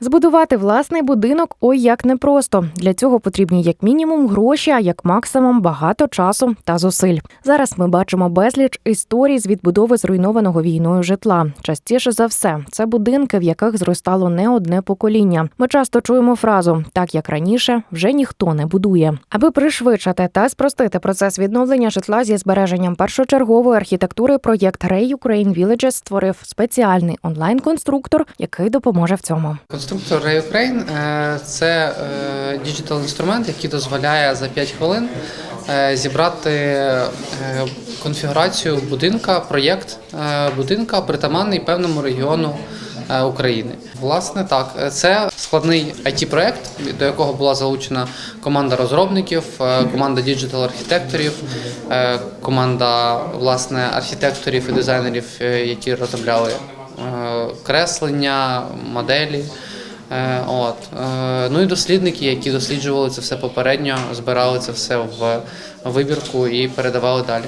Збудувати власний будинок ой як непросто. Для цього потрібні як мінімум гроші, а як максимум багато часу та зусиль. Зараз ми бачимо безліч історій з відбудови зруйнованого війною житла. Частіше за все, це будинки, в яких зростало не одне покоління. Ми часто чуємо фразу так як раніше вже ніхто не будує. Аби пришвидшити та спростити процес відновлення житла зі збереженням першочергової архітектури, проєкт Ray Ukraine Villages створив спеціальний онлайн-конструктор, який допоможе в цьому. Конструктор Ray Ukraine е, – це діджитал інструмент, який дозволяє за 5 хвилин е, зібрати е, конфігурацію будинка, проєкт е, будинка, притаманний певному регіону е, України. Власне, так, е, це складний it проект до якого була залучена команда розробників, е, команда діджитал архітекторів, е, команда власне архітекторів і дизайнерів, е, які розробляли е, креслення, моделі. Е, От. Е, Ну і дослідники, які досліджували це все попередньо, збирали це все в вибірку і передавали далі.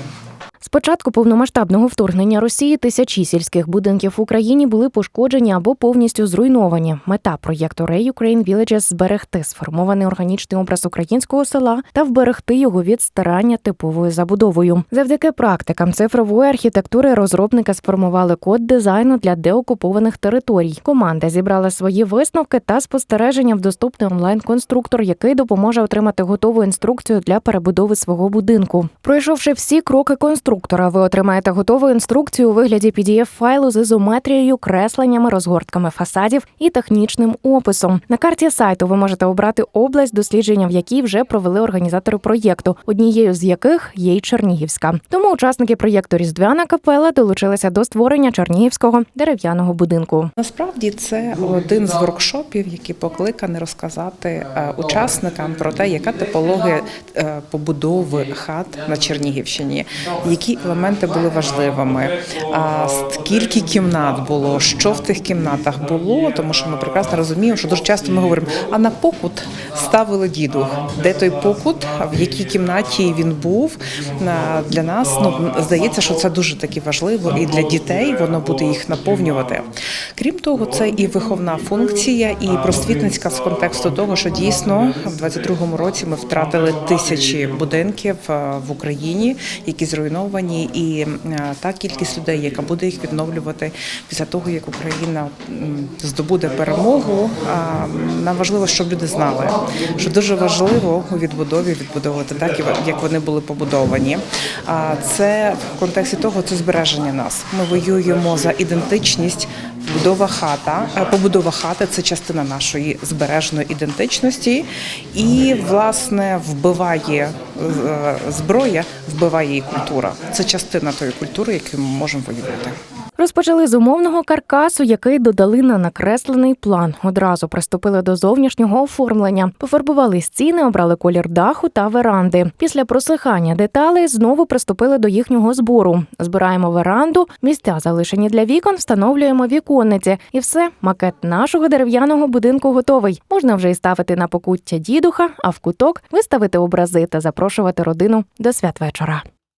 Початку повномасштабного вторгнення Росії тисячі сільських будинків в Україні були пошкоджені або повністю зруйновані. Мета проєкту Ray Ukraine Villages – зберегти сформований органічний образ українського села та вберегти його від старання типовою забудовою. Завдяки практикам цифрової архітектури розробники сформували код дизайну для деокупованих територій. Команда зібрала свої висновки та спостереження в доступний онлайн-конструктор, який допоможе отримати готову інструкцію для перебудови свого будинку. Пройшовши всі кроки конструктора, ви отримаєте готову інструкцію у вигляді pdf файлу з ізометрією, кресленнями, розгортками фасадів і технічним описом. На карті сайту ви можете обрати область дослідження, в якій вже провели організатори проєкту, однією з яких є й Чернігівська. Тому учасники проєкту Різдвяна капела долучилися до створення Чернігівського дерев'яного будинку. Насправді це один з воркшопів, який покликаний розказати е, учасникам про те, яка типологія е, побудови хат на Чернігівщині, які елементи були важливими, а скільки кімнат було, що в тих кімнатах було, тому що ми прекрасно розуміємо, що дуже часто ми говоримо, а на покут ставили діду. Де той покут, в якій кімнаті він був? Для нас ну здається, що це дуже таки важливо, і для дітей воно буде їх наповнювати. Крім того, це і виховна функція, і просвітницька з контексту того, що дійсно в 22-му році ми втратили тисячі будинків в Україні, які зруйновані, і е, та кількість людей, яка буде їх відновлювати після того, як Україна здобуде перемогу. Нам важливо, щоб люди знали, що дуже важливо у відбудові відбудовувати так, як вони були побудовані. А це в контексті того, це збереження нас. Ми воюємо за ідентичність. Будова хата, е, побудова хати це частина нашої збережної ідентичності, і власне вбиває е, зброя, вбиває її культура. Це частина тої культури, яку ми можемо воювати. Розпочали з умовного каркасу, який додали на накреслений план. Одразу приступили до зовнішнього оформлення, пофарбували стіни, обрали колір даху та веранди. Після просихання деталей знову приступили до їхнього збору. Збираємо веранду, місця залишені для вікон, встановлюємо віконниці. І все, макет нашого дерев'яного будинку готовий. Можна вже і ставити на покуття дідуха, а в куток виставити образи та запрошувати родину до святвечора.